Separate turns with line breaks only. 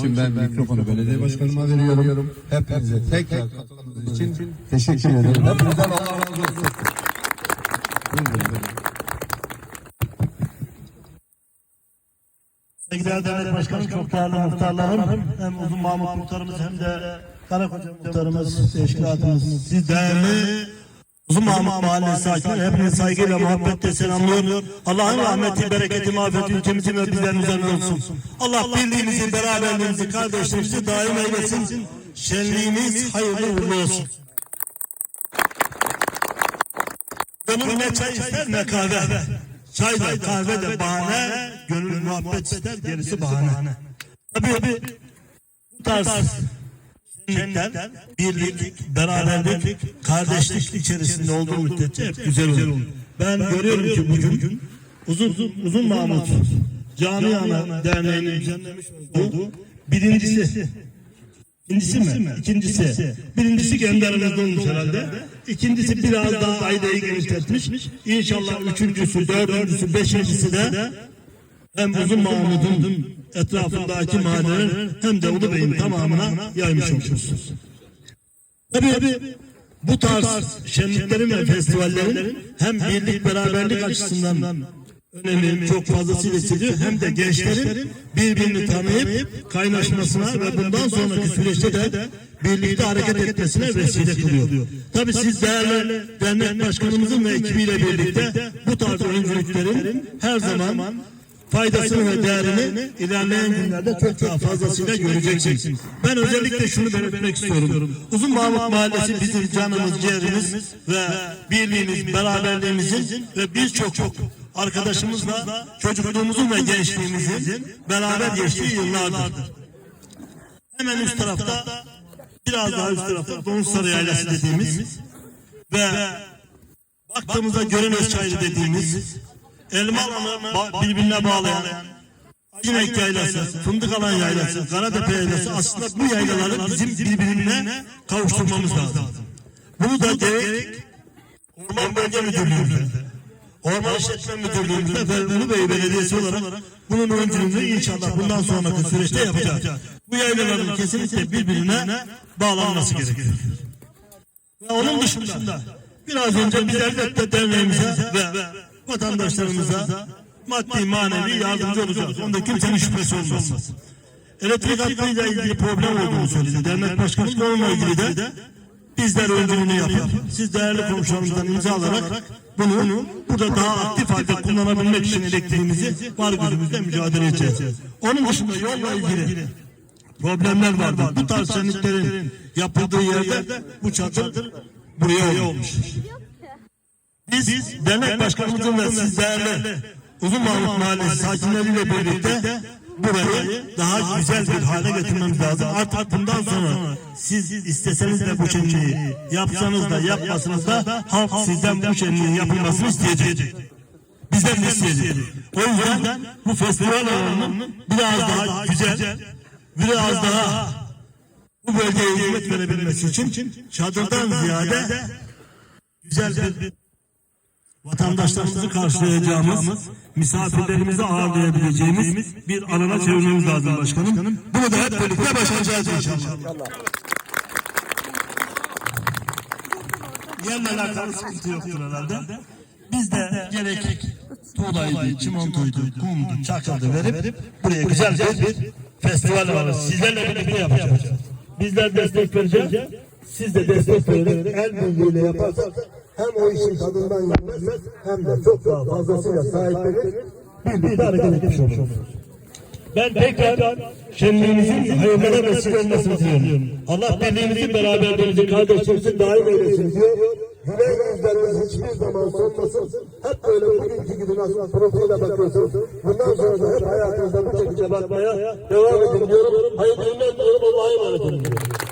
Şimdi ben mikrofonu belediye başkanıma veriyorum. Hepinize tekrar katıldığınız için teşekkür ederim. Hepinizden Allah razı olsun.
Sevgili Dernek Başkanım, çok değerli muhtarlarım, hem Uzun Mahmut muhtarımız hem de Karakoca muhtarımız, teşkilatımız, siz değerli Uzun Mahmut Mahallesi sakinleri hepinizi saygıyla, muhabbetle selamlıyor. Allah'ın rahmeti, bereketi, mağfireti ülkemizin ve bizlerin üzerine olsun. Allah birliğimizi, beraberliğimizi, kardeşliğimizi daim eylesin. Şenliğimiz hayırlı uğurlu olsun. Gönül ne çay ister ne kahve. Çay da kahve de bahane, gönül muhabbet ister gerisi bahane. Tabii bu tarz şenlikler birlik, beraberlik, kardeşlik içerisinde olduğu müddetçe hep güzel olur. Ben görüyorum ki bugün uzun uzun Mahmut Camiana Derneği'nin düzenlemiş olduğu birincisi İkincisi mi? İkincisi. Birincisi kendi aramızda olmuş herhalde. İkincisi biraz daha aileyi genişletmiş. İnşallah üçüncüsü, dördüncüsü, beşincisi de hem Uzun Mahmud'un etrafındaki mahallelerin hem de Ulu Bey'in tamamına yaymış oluruz. Tabii bu tarz şenliklerin ve festivallerin hem birlik beraberlik açısından önemi çok fazlasıyla hissediyor hem de gençlerin birbirini tanıyıp kaynaşmasına ve bundan sonraki süreçte de birlikte hareket etmesine vesile kılıyor. Tabii siz değerli dernek başkanımızın ve ekibiyle birlikte bu tarz öncülüklerin her zaman faydasını ve değerini ilerleyen günlerde çok daha fazlasıyla göreceksiniz. Ben özellikle şunu belirtmek istiyorum. Uzun Mahmut Mahallesi bizim canımız, ciğerimiz ve birliğimiz, beraberliğimizin ve birçok çok arkadaşımızla çocukluğumuzun ve gençliğimizin beraber geçtiği yıllardır. Hemen üst tarafta biraz daha üst tarafta Donusarı Yaylası dediğimiz ve baktığımızda Görenes Çayırı dediğimiz elma alanı ba- birbirine bağlayan Cinek Yaylası, Fındık Alan Yaylası, Karatepe Yaylası aslında bu yaylaları bizim birbirine kavuşturmamız lazım. Bunu da gerek Orman Bölge Müdürlüğü'nde, Orman İşletme Müdürlüğü'nde ve Ulubey Belediyesi olarak bunun öncülüğünü inşallah bundan sonraki süreçte yapacağız. Bu yaylaların kesinlikle birbirine bağlanması gerekiyor. Ve onun dışında biraz önce biz elbette derneğimize ve vatandaşlarımıza maddi manevi yardımcı olacağız. Onda kimsenin şüphesi olmasın. Elektrik hattıyla ilgili problem olduğunu söyledi. Dernek başkanımız onunla ilgili de bizler öncülüğünü yapıp siz değerli komşularımızdan imza alarak bunu burada daha aktif halde kullanabilmek için elektriğimizi var gücümüzle mücadele edeceğiz. Onun dışında yolla ilgili problemler vardı. Bu tarz şenliklerin yapıldığı yerde bu çadır buraya olmuş. Biz dernek başkanımızın ve siz değerli Uzun Mahmut Mahallesi sakinleriyle birlikte burayı daha güzel bir hale getirmemiz lazım. Artık bundan sonra siz isteseniz de bu şenliği yapsanız da yapmasanız da halk sizden bu şenliğin yapılmasını isteyecek. Bizden de isteyecek. O yüzden bu festival alanının biraz daha güzel, biraz daha bu bölgeye hizmet verebilmesi için çadırdan ziyade güzel bir vatandaşlarımızı karşılayacağımız, misafirlerimizi ağırlayabileceğimiz bir alana çevirmemiz lazım başkanım. Bunu da hep birlikte başaracağız inşallah. Yerle alakalı sıkıntı yoktur herhalde. Biz de gerek tuğlaydı, çimentoydu, kumdu, çakıldı verip buraya güzel bir festival var. Sizlerle birlikte yapacağız. Bizler destek vereceğiz. Siz de destek vererek el birliğiyle yaparsak hem o işin tadından yenmez hem de çok daha fazlasıyla sahiplenir birlikte hareket etmiş oluruz. Ben tekrar şenliğimizin hayırlara vesile olmasını diliyorum. Allah birliğimizi, beraberliğimizi, kardeşliğimizi daim eylesin diyor. Yüzlerimiz hiçbir zaman solmasın. Hep böyle bugünkü gibi nasıl profile bakıyorsunuz. Bundan sonra da hep hayatınızda bu şekilde bakmaya devam edin diyorum. Hayırlı günler. Allah'a emanet olun diyorum.